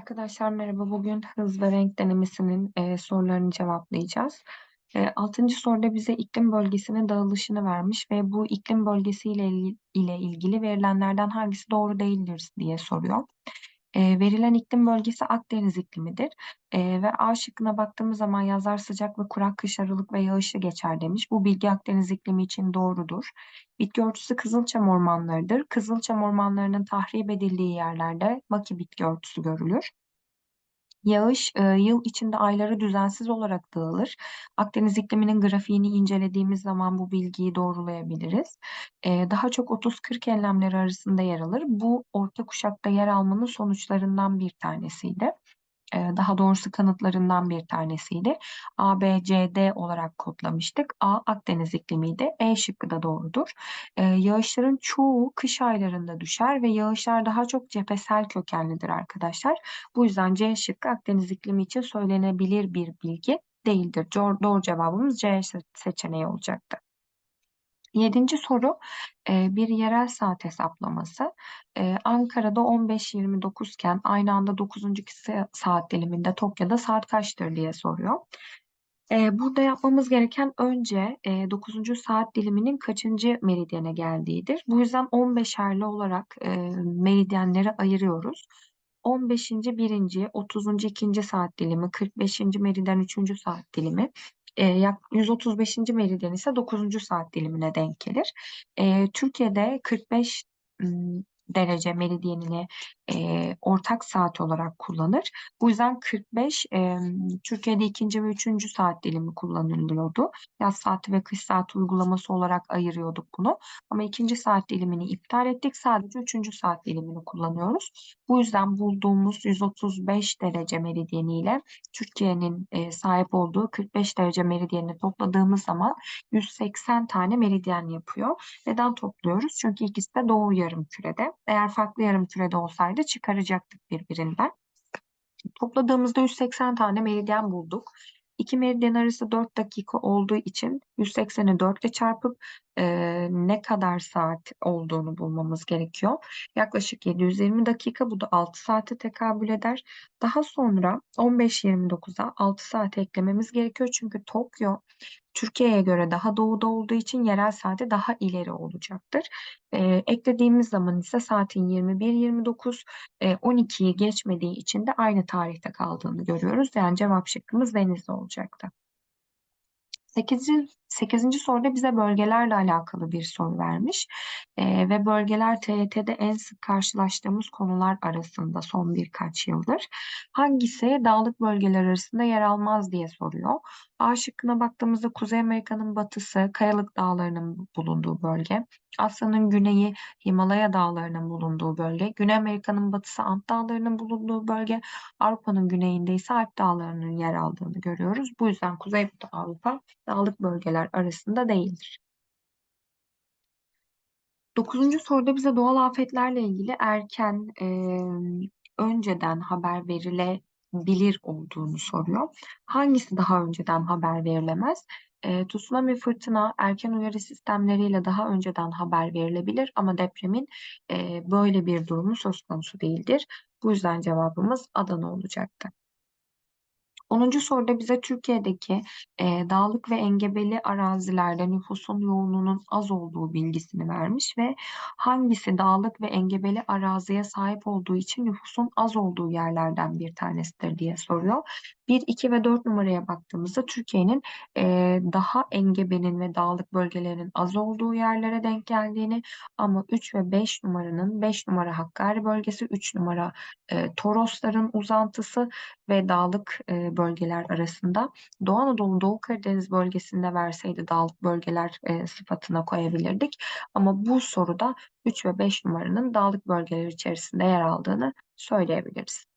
Arkadaşlar merhaba. Bugün hız ve renk denemesinin e, sorularını cevaplayacağız. E, 6. soruda bize iklim bölgesinin dağılışını vermiş ve bu iklim bölgesiyle il- ile ilgili verilenlerden hangisi doğru değildir diye soruyor. E, verilen iklim bölgesi Akdeniz iklimidir. E, ve A şıkkına baktığımız zaman yazlar sıcak ve kurak, kış aralık ve yağışlı geçer demiş. Bu bilgi Akdeniz iklimi için doğrudur. Bitki örtüsü kızılçam ormanlarıdır. Kızılçam ormanlarının tahrip edildiği yerlerde maki bitki örtüsü görülür. Yağış e, yıl içinde aylara düzensiz olarak dağılır. Akdeniz ikliminin grafiğini incelediğimiz zaman bu bilgiyi doğrulayabiliriz. E, daha çok 30-40 enlemleri arasında yer alır. Bu orta kuşakta yer almanın sonuçlarından bir tanesiydi. E, daha doğrusu kanıtlarından bir tanesiydi. A, B, C, D olarak kodlamıştık. A Akdeniz iklimiydi. E şıkkı da doğrudur. E, yağışların çoğu kış aylarında düşer ve yağışlar daha çok cephesel kökenlidir arkadaşlar. Bu yüzden C şıkkı Akdeniz iklimi için söylenebilir bir bilgi değildir. Doğru cevabımız C seçeneği olacaktı. Yedinci soru bir yerel saat hesaplaması. Ankara'da 15.29 iken aynı anda 9. saat diliminde Tokyo'da saat kaçtır diye soruyor. Burada yapmamız gereken önce 9. saat diliminin kaçıncı meridyene geldiğidir. Bu yüzden 15'erli olarak meridyenleri ayırıyoruz. 15. birinci, 30. ikinci saat dilimi, 45. meridyen 3. saat dilimi, e, yak 135. meridyen ise 9. saat dilimine denk gelir. E, Türkiye'de 45 derece meridyenini e, ortak saat olarak kullanır. Bu yüzden 45 e, Türkiye'de ikinci ve üçüncü saat dilimi kullanılıyordu. Yaz saati ve kış saati uygulaması olarak ayırıyorduk bunu. Ama ikinci saat dilimini iptal ettik. Sadece üçüncü saat dilimini kullanıyoruz. Bu yüzden bulduğumuz 135 derece meridyeniyle Türkiye'nin e, sahip olduğu 45 derece meridyenini topladığımız zaman 180 tane meridyen yapıyor. Neden topluyoruz? Çünkü ikisi de doğu yarım kürede. Eğer farklı yarım kürede olsaydı çıkaracaktık birbirinden. Topladığımızda 180 tane meridyen bulduk. İki meridyen arası 4 dakika olduğu için 180'i 4 ile çarpıp e, ne kadar saat olduğunu bulmamız gerekiyor. Yaklaşık 720 dakika bu da 6 saate tekabül eder. Daha sonra 15.29'a 6 saat eklememiz gerekiyor. Çünkü Tokyo Türkiye'ye göre daha doğuda olduğu için yerel saati daha ileri olacaktır. E, eklediğimiz zaman ise saatin 21.29, e, 12'yi geçmediği için de aynı tarihte kaldığını görüyoruz. Yani cevap şıkkımız Denizli olacaktı. 8. 8. soruda bize bölgelerle alakalı bir soru vermiş e, ve bölgeler TYT'de en sık karşılaştığımız konular arasında son birkaç yıldır. Hangisi dağlık bölgeler arasında yer almaz diye soruyor. A şıkkına baktığımızda Kuzey Amerika'nın batısı Kayalık Dağları'nın bulunduğu bölge, Asya'nın güneyi Himalaya Dağları'nın bulunduğu bölge, Güney Amerika'nın batısı Ant Dağları'nın bulunduğu bölge, Avrupa'nın güneyinde ise Alp Dağları'nın yer aldığını görüyoruz. Bu yüzden Kuzeybatı Avrupa dağlık bölgeler arasında değildir. Dokuzuncu soruda bize doğal afetlerle ilgili erken, e, önceden haber verilebilir olduğunu soruyor. Hangisi daha önceden haber verilemez? E, tsunami fırtına erken uyarı sistemleriyle daha önceden haber verilebilir ama depremin e, böyle bir durumu söz konusu değildir. Bu yüzden cevabımız Adana olacaktı. 10. soruda bize Türkiye'deki e, dağlık ve engebeli arazilerde nüfusun yoğunluğunun az olduğu bilgisini vermiş ve hangisi dağlık ve engebeli araziye sahip olduğu için nüfusun az olduğu yerlerden bir tanesidir diye soruyor. 1, 2 ve 4 numaraya baktığımızda Türkiye'nin e, daha engebenin ve dağlık bölgelerin az olduğu yerlere denk geldiğini ama 3 ve 5 numaranın 5 numara Hakkari bölgesi, 3 numara e, Torosların uzantısı ve dağlık e, bölgeler arasında Doğu Anadolu, Doğu Karadeniz bölgesinde verseydi dağlık bölgeler e, sıfatına koyabilirdik. Ama bu soruda 3 ve 5 numaranın dağlık bölgeler içerisinde yer aldığını söyleyebiliriz.